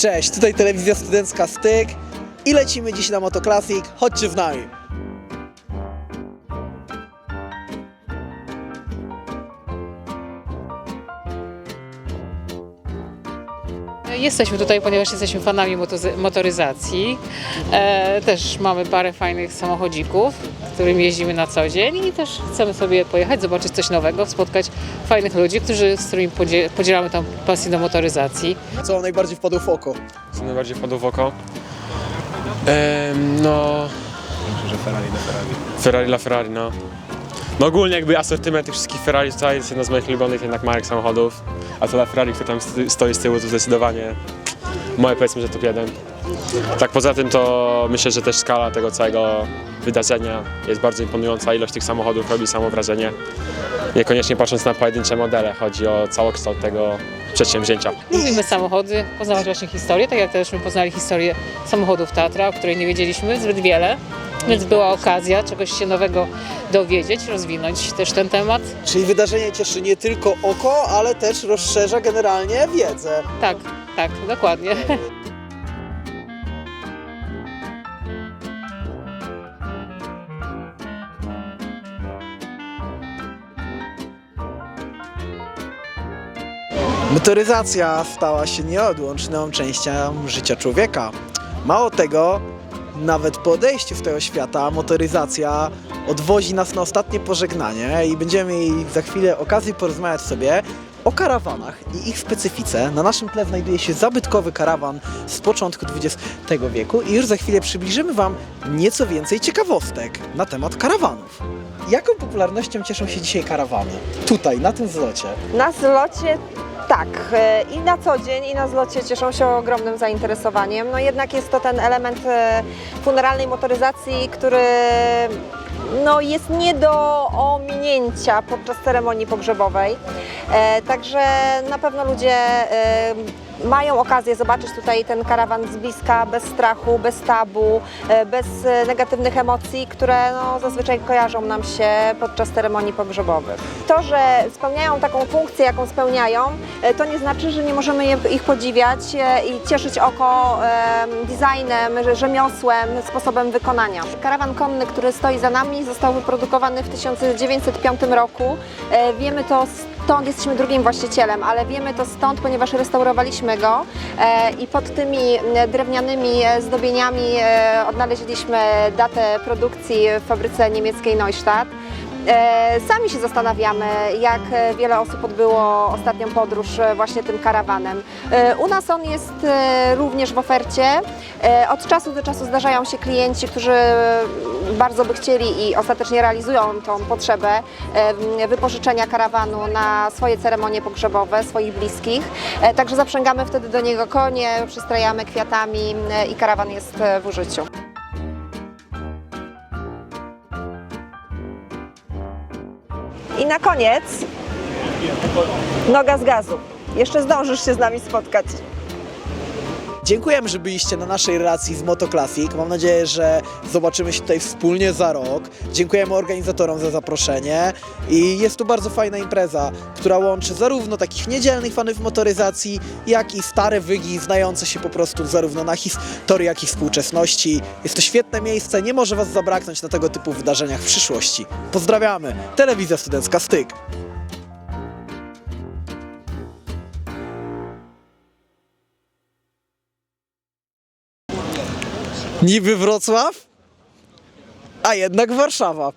Cześć, tutaj telewizja studencka Styk i lecimy dziś na Motoclassic. Chodźcie z nami. Jesteśmy tutaj, ponieważ jesteśmy fanami motoryzacji. E, też mamy parę fajnych samochodzików, którymi jeździmy na co dzień i też chcemy sobie pojechać, zobaczyć coś nowego, spotkać fajnych ludzi, którzy, z którymi podzie- podzielamy tą pasję do motoryzacji. Co wam najbardziej wpadło w oko? Co najbardziej wpadło w oko? No... Ferrari dla Ferrari, no. No ogólnie jakby asortyment tych wszystkich Ferrari tutaj jest jedna z moich ulubionych jednak marek samochodów. A to dla Ferrari, który tam st- stoi z tyłu, to zdecydowanie moje powiedzmy, że top 1. Tak poza tym to myślę, że też skala tego całego wydarzenia jest bardzo imponująca. Ilość tych samochodów robi samo wrażenie. Niekoniecznie patrząc na pojedyncze modele, chodzi o całokształt tego przedsięwzięcia. Lubimy samochody, poznawać właśnie historię, tak jak też my poznali historię samochodów Tatra, o której nie wiedzieliśmy zbyt wiele. Więc była okazja czegoś się nowego dowiedzieć, rozwinąć też ten temat. Czyli wydarzenie cieszy nie tylko oko, ale też rozszerza generalnie wiedzę. Tak, tak, dokładnie. Motoryzacja stała się nieodłączną częścią życia człowieka. Mało tego, nawet po odejściu z tego świata motoryzacja odwozi nas na ostatnie pożegnanie i będziemy mieli za chwilę okazję porozmawiać sobie o karawanach i ich specyfice. Na naszym tle znajduje się zabytkowy karawan z początku XX wieku i już za chwilę przybliżymy Wam nieco więcej ciekawostek na temat karawanów. Jaką popularnością cieszą się dzisiaj karawany? Tutaj, na tym zlocie. Na zlocie tak, e, i na co dzień, i na zlocie cieszą się ogromnym zainteresowaniem. No jednak jest to ten element e, funeralnej motoryzacji, który no, jest nie do ominięcia podczas ceremonii pogrzebowej. E, Także na pewno ludzie mają okazję zobaczyć tutaj ten karawan z bliska, bez strachu, bez tabu, e, bez e, negatywnych emocji, które no, zazwyczaj kojarzą nam się podczas ceremonii pogrzebowych. To, że spełniają taką funkcję, jaką spełniają, e, to nie znaczy, że nie możemy ich podziwiać i cieszyć oko designem, rzemiosłem, sposobem wykonania. Karawan konny, który stoi za nami, został wyprodukowany w 1905 roku. Wiemy to stąd, jesteśmy drugim właścicielem, ale wiemy to stąd, ponieważ restaurowaliśmy go e, i pod tymi e, drewnianymi e, zdobieniami odnaleźliśmy datę produkcji w fabryce niemieckiej Neustadt. E, Sami się zastanawiamy, jak e, wiele osób odbyło ostatnią podróż e, właśnie tym karawanem. U nas on jest również w ofercie. Od czasu do czasu zdarzają się klienci, którzy bardzo by chcieli i ostatecznie realizują tą potrzebę wypożyczenia karawanu na swoje ceremonie pogrzebowe, swoich bliskich. Także zaprzęgamy wtedy do niego konie, przystrajamy kwiatami i karawan jest w użyciu. I na koniec noga z gazu. Jeszcze zdążysz się z nami spotkać. Dziękujemy, że byliście na naszej relacji z Motoclassic. Mam nadzieję, że zobaczymy się tutaj wspólnie za rok. Dziękujemy organizatorom za zaproszenie i jest to bardzo fajna impreza, która łączy zarówno takich niedzielnych fanów motoryzacji, jak i stare wygi znające się po prostu zarówno na historii, jak i współczesności. Jest to świetne miejsce, nie może Was zabraknąć na tego typu wydarzeniach w przyszłości. Pozdrawiamy! Telewizja Studencka Styk. Niby Wrocław, a jednak Warszawa.